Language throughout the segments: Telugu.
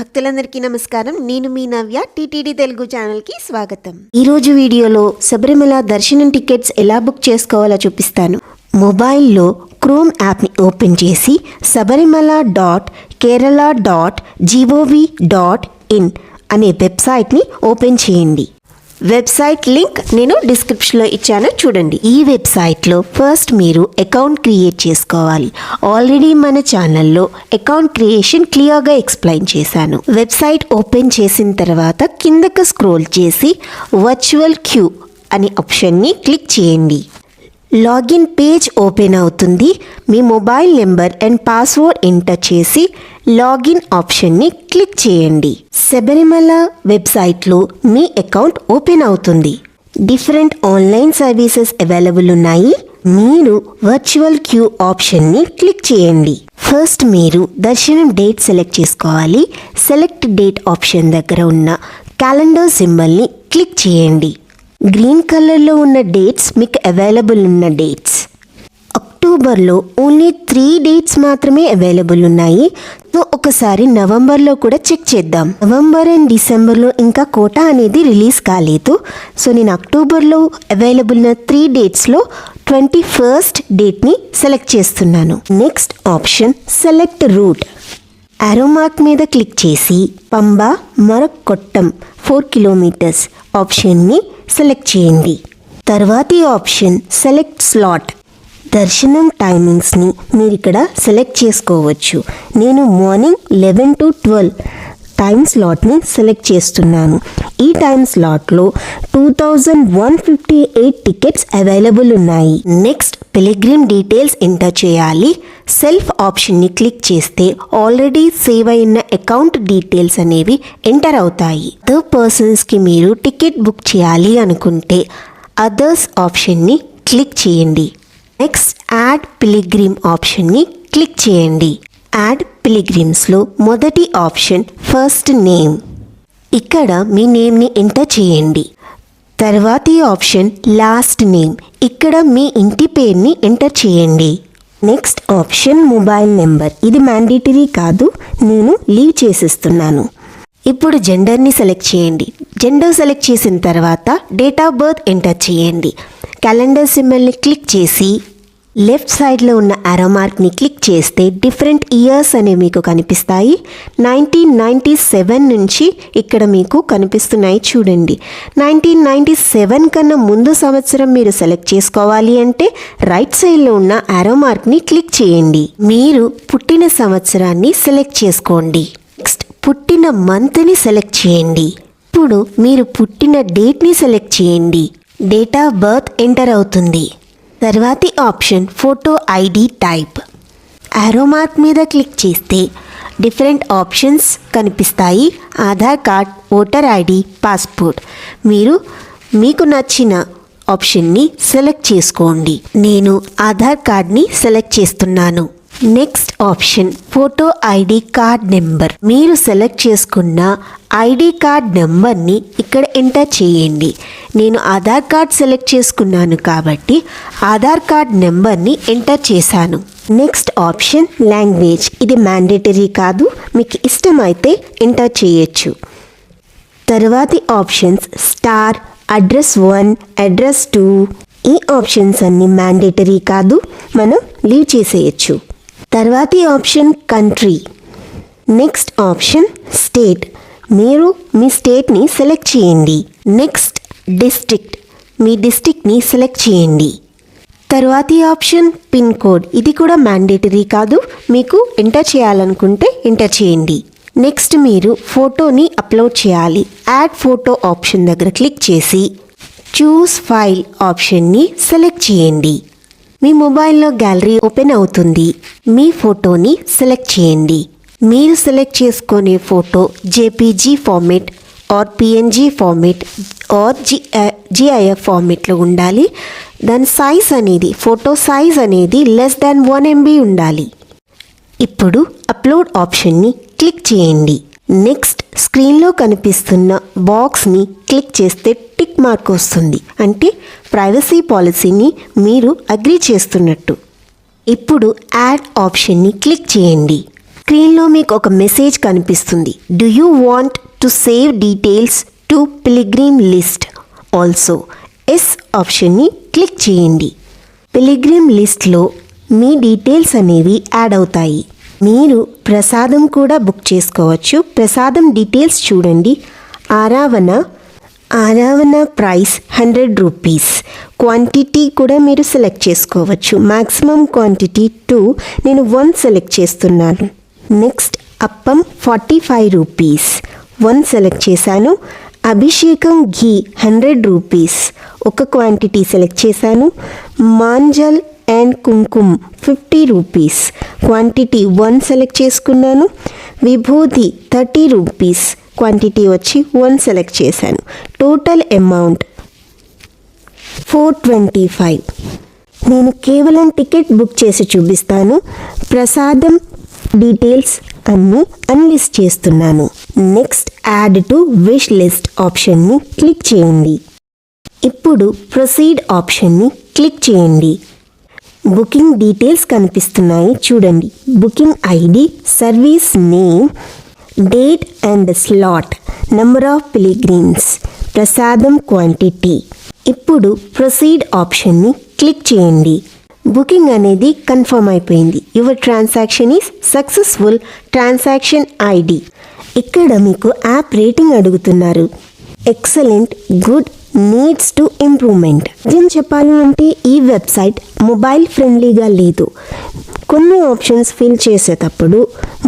భక్తులందరికీ నమస్కారం. నేను మీ నవ్య టీటీడీ తెలుగు ఛానల్కి స్వాగతం. ఈరోజు వీడియోలో శబరిమల దర్శనం టికెట్స్ ఎలా బుక్ చేసుకోవాలో చూపిస్తాను. మొబైల్లో క్రోమ్ యాప్ని ఓపెన్ చేసి Sabarimala dot Kerala dot G O V dot వెబ్సైట్ని ఓపెన్ చేయండి. వెబ్సైట్ లింక్ నేను డిస్క్రిప్షన్లో ఇచ్చాను చూడండి. ఈ వెబ్సైట్లో ఫస్ట్ మీరు అకౌంట్ క్రియేట్ చేసుకోవాలి. ఆల్రెడీ మన ఛానల్లో అకౌంట్ క్రియేషన్ క్లియర్గా ఎక్స్ప్లెయిన్ చేశాను. వెబ్సైట్ ఓపెన్ చేసిన తర్వాత కిందకు స్క్రోల్ చేసి వర్చువల్ క్యూ అనే ఆప్షన్ని క్లిక్ చేయండి. లాగిన్ పేజ్ ఓపెన్ అవుతుంది. మీ mobile number and password enter చేసి లాగిన్ ఆప్షన్ని క్లిక్ చేయండి. శబరిమల వెబ్సైట్లో మీ అకౌంట్ ఓపెన్ అవుతుంది. డిఫరెంట్ ఆన్లైన్ సర్వీసెస్ అవైలబుల్ ఉన్నాయి. మీరు వర్చువల్ క్యూ ఆప్షన్ని క్లిక్ చేయండి. ఫస్ట్ మీరు దర్శనం డేట్ సెలెక్ట్ చేసుకోవాలి. సెలెక్ట్ డేట్ ఆప్షన్ దగ్గర ఉన్న క్యాలెండర్ సింబల్ని క్లిక్ చేయండి. గ్రీన్ కలర్లో ఉన్న డేట్స్ మీకు అవైలబుల్ ఉన్న డేట్స్. అక్టోబర్లో ఓన్లీ త్రీ డేట్స్ మాత్రమే అవైలబుల్ ఉన్నాయి. సో ఒకసారి నవంబర్లో కూడా చెక్ చేద్దాం. నవంబర్ అండ్ డిసెంబర్లో ఇంకా కోటా అనేది రిలీజ్ కాలేదు. సో నేను అక్టోబర్లో అవైలబుల్ ఉన్న త్రీ డేట్స్లో ట్వంటీ ఫస్ట్ డేట్ని సెలెక్ట్ చేస్తున్నాను. Next option select route. Arrow mark మీద క్లిక్ చేసి పంబా మరొక్కొట్టం ఫోర్ కిలోమీటర్స్ ఆప్షన్ని సెలెక్ట్ చేయండి. తర్వాతి ఆప్షన్ సెలెక్ట్ స్లాట్. దర్శనం టైమింగ్స్ని మీరు ఇక్కడ సెలెక్ట్ చేసుకోవచ్చు. నేను morning eleven to twelve time స్లాట్ని select చేస్తున్నాను. ఈ time స్లాట్లో two thousand one fifty eight tickets available ఉన్నాయి. నెక్స్ట్ పిలిగ్రిమ్ డీటెయిల్స్ ఎంటర్ చేయాలి. సెల్ఫ్ ఆప్షన్ని క్లిక్ చేస్తే ఆల్రెడీ సేవ్ అయిన అకౌంట్ డీటెయిల్స్ అనేవి ఎంటర్ అవుతాయి. అదర్ పర్సన్స్కి మీరు టికెట్ బుక్ చేయాలి అనుకుంటే అదర్స్ ఆప్షన్ని క్లిక్ చేయండి. నెక్స్ట్ యాడ్ పిలిగ్రీమ్ ఆప్షన్ని క్లిక్ చేయండి. యాడ్ పిలిగ్రిమ్స్లో మొదటి ఆప్షన్ ఫస్ట్ నేమ్. ఇక్కడ మీ నేమ్ని ఎంటర్ చేయండి. తర్వాతి ఆప్షన్ లాస్ట్ నేమ్. ఇక్కడ మీ ఇంటి పేరుని ఎంటర్ చేయండి. Next option mobile number. ఇది మ్యాండేటరీ కాదు నేను లీవ్ చేసిస్తున్నాను. ఇప్పుడు జెండర్ని సెలెక్ట్ చేయండి. జెండర్ సెలెక్ట్ చేసిన తర్వాత డేట్ ఆఫ్ బర్త్ ఎంటర్ చేయండి. క్యాలెండర్ సింబల్ని క్లిక్ చేసి లెఫ్ట్ సైడ్లో ఉన్న అరో మార్క్ని క్లిక్ చేస్తే డిఫరెంట్ ఇయర్స్ అనేవి మీకు కనిపిస్తాయి. నైన్టీన్ నైంటీ సెవెన్ నుంచి ఇక్కడ మీకు కనిపిస్తున్నాయి చూడండి. నైన్టీన్ నైంటీ సెవెన్ కన్నా ముందు సంవత్సరం మీరు సెలెక్ట్ చేసుకోవాలి అంటే రైట్ సైడ్లో ఉన్న అరో మార్క్ని క్లిక్ చేయండి. మీరు పుట్టిన సంవత్సరాన్ని సెలెక్ట్ చేసుకోండి. పుట్టిన మంత్ని సెలెక్ట్ చేయండి. ఇప్పుడు మీరు పుట్టిన డేట్ని సెలెక్ట్ చేయండి. డేట్ ఆఫ్ బర్త్ ఎంటర్ అవుతుంది. తర్వాతి option photo ID type. Arrow mark మీద క్లిక్ చేస్తే డిఫరెంట్ ఆప్షన్స్ కనిపిస్తాయి. Aadhaar card voter ID passport. మీరు మీకు నచ్చిన ఆప్షన్ని సెలెక్ట్ చేసుకోండి. నేను ఆధార్ కార్డ్ని సెలెక్ట్ చేస్తున్నాను. Next option photo ID card number మీరు సెలెక్ట్ చేసుకున్న ఐడి కార్డ్ నెంబర్ని ఇక్కడ ఎంటర్ చేయండి. నేను ఆధార్ కార్డ్ సెలెక్ట్ చేసుకున్నాను కాబట్టి ఆధార్ కార్డ్ నెంబర్ని ఎంటర్ చేశాను. నెక్స్ట్ ఆప్షన్ లాంగ్వేజ్ ఇది మ్యాండేటరీ కాదు మీకు ఇష్టమైతే ఎంటర్ చేయొచ్చు. తర్వాతి options star address one address two ఈ ఆప్షన్స్ అన్ని మ్యాండేటరీ కాదు మనం లీవ్ చేసేయచ్చు. తర్వాతి option country. Next option state. మీరు మీ స్టేట్ని సెలెక్ట్ చేయండి. Next district. మీ డిస్ట్రిక్ట్ని సెలెక్ట్ చేయండి. తర్వాతి ఆప్షన్ పిన్ కోడ్. ఇది కూడా మ్యాండేటరీ కాదు. మీకు ఎంటర్ చేయాలనుకుంటే ఎంటర్ చేయండి. నెక్స్ట్ మీరు ఫోటోని అప్లోడ్ చేయాలి. యాడ్ ఫోటో ఆప్షన్ దగ్గర క్లిక్ చేసి చూస్ ఫైల్ ఆప్షన్ని సెలెక్ట్ చేయండి. మీ మొబైల్లో గ్యాలరీ ఓపెన్ అవుతుంది. మీ ఫోటోని సెలెక్ట్ చేయండి. మీరు సెలెక్ట్ చేసుకునే photo JPG format or PNG format or G GIF ఫార్మేట్లో ఉండాలి. దాని సైజ్ అనేది ఫోటో సైజ్ అనేది లెస్ దాన్ వన్ ఎంబీ ఉండాలి. ఇప్పుడు అప్లోడ్ ఆప్షన్ని క్లిక్ చేయండి. నెక్స్ట్ స్క్రీన్లో కనిపిస్తున్న బాక్స్ని క్లిక్ చేస్తే టిక్ మార్క్ వస్తుంది. అంటే ప్రైవసీ పాలసీని మీరు అగ్రి చేస్తున్నట్టు. ఇప్పుడు యాడ్ ఆప్షన్ని క్లిక్ చేయండి. స్క్రీన్లో మీకు ఒక మెసేజ్ కనిపిస్తుంది. Do you want to save details to pilgrim list also yes option click చేయండి. పిలిగ్రీమ్ లిస్ట్లో మీ డీటెయిల్స్ అనేవి యాడ్ అవుతాయి. మీరు ప్రసాదం కూడా బుక్ చేసుకోవచ్చు. ప్రసాదం డీటెయిల్స్ చూడండి. Aravana Aravana price hundred rupees. Quantity కూడా మీరు సెలెక్ట్ చేసుకోవచ్చు. మ్యాక్సిమం క్వాంటిటీ టూ నేను వన్ సెలెక్ట్ చేస్తున్నాను. Next appam forty five rupees. One select చేశాను. అభిషేకం ఘీ హండ్రెడ్ రూపీస్. ఒక క్వాంటిటీ సెలెక్ట్ చేశాను. Manjal and kumkum fifty rupees. Quantity one select చేసుకున్నాను. విభూతి థర్టీ రూపీస్. క్వాంటిటీ వచ్చి వన్ సెలెక్ట్ చేశాను. Total amount four twenty five నేను కేవలం టికెట్ బుక్ చేసి చూపిస్తాను. ప్రసాదం డీటెయిల్స్ అన్నీ అన్లిస్ట్ చేస్తున్నాను. Next add to wish list ఆప్షన్ని క్లిక్ చేయండి. ఇప్పుడు ప్రొసీడ్ ఆప్షన్ని క్లిక్ చేయండి. బుకింగ్ డీటెయిల్స్ కనిపిస్తున్నాయి చూడండి. Booking ID service name date and slot number of pilgrims ప్రసాదం క్వాంటిటీ ఇప్పుడు ప్రొసీడ్ ఆప్షన్ని క్లిక్ చేయండి. బుకింగ్ అనేది కన్ఫర్మ్ అయిపోయింది. Your transaction is successful transaction ID ఇక్కడ మీకు యాప్ రేటింగ్ అడుగుతున్నారు. Excellent good needs to improvement నిజం చెప్పాలి అంటే ఈ వెబ్సైట్ మొబైల్ ఫ్రెండ్లీగా లేదు. కొన్ని ఆప్షన్స్ ఫిల్ చేసేటప్పుడు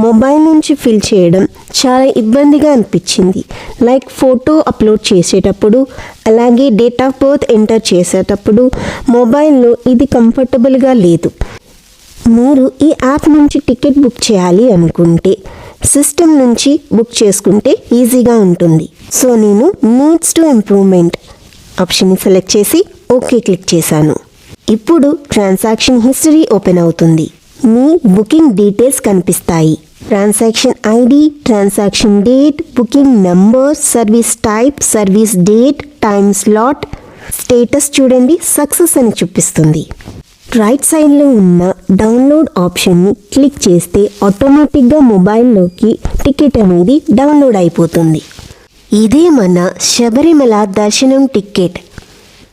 మొబైల్ నుంచి ఫిల్ చేయడం చాలా ఇబ్బందిగా అనిపించింది. లైక్ ఫోటో అప్లోడ్ చేసేటప్పుడు అలాగే డేట్ ఆఫ్ బర్త్ ఎంటర్ చేసేటప్పుడు మొబైల్లో ఇది కంఫర్టబుల్గా లేదు. మీరు ఈ యాప్ నుంచి టికెట్ బుక్ చేయాలి అనుకుంటే సిస్టమ్ నుంచి బుక్ చేసుకుంటే ఈజీగా ఉంటుంది. సో నేను నీడ్స్ టు ఇంప్రూవ్మెంట్ ఆప్షన్ని సెలెక్ట్ చేసి ఓకే క్లిక్ చేశాను. ఇప్పుడు ట్రాన్సాక్షన్ హిస్టరీ ఓపెన్ అవుతుంది. మీ బుకింగ్ డీటెయిల్స్ కనిపిస్తాయి. Transaction ID transaction date booking number service type service date time slot status చూడండి సక్సెస్ అని చూపిస్తుంది. రైట్ సైడ్లో ఉన్న డౌన్లోడ్ ఆప్షన్ని క్లిక్ చేస్తే ఆటోమేటిక్గా మొబైల్లోకి టికెట్ అనేది డౌన్లోడ్ అయిపోతుంది. ఇదే మన శబరిమల దర్శనం టికెట్.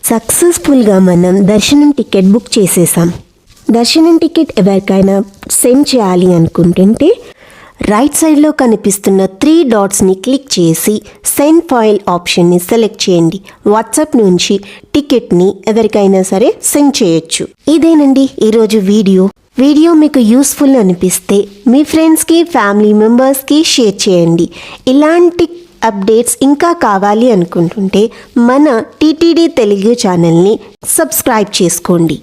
సక్సెస్ఫుల్గా మనం దర్శనం టికెట్ బుక్ చేసేసాం. దర్శనం టికెట్ ఎవరికైనా సెండ్ చేయాలి అనుకుంటుంటే రైట్ సైడ్లో కనిపిస్తున్న త్రీ డాట్స్ని క్లిక్ చేసి సెండ్ ఫైల్ ఆప్షన్ని సెలెక్ట్ చేయండి. వాట్సాప్ నుంచి టికెట్ని ఎవరికైనా సరే సెండ్ చేయొచ్చు. ఇదేనండి ఈరోజు వీడియో. వీడియో మీకు యూస్ఫుల్ అనిపిస్తే మీ ఫ్రెండ్స్కి ఫ్యామిలీ మెంబర్స్కి షేర్ చేయండి. ఇలాంటి అప్డేట్స్ ఇంకా కావాలి అనుకుంటుంటే మన టీటీడీ తెలుగు ఛానల్ని సబ్స్క్రైబ్ చేసుకోండి.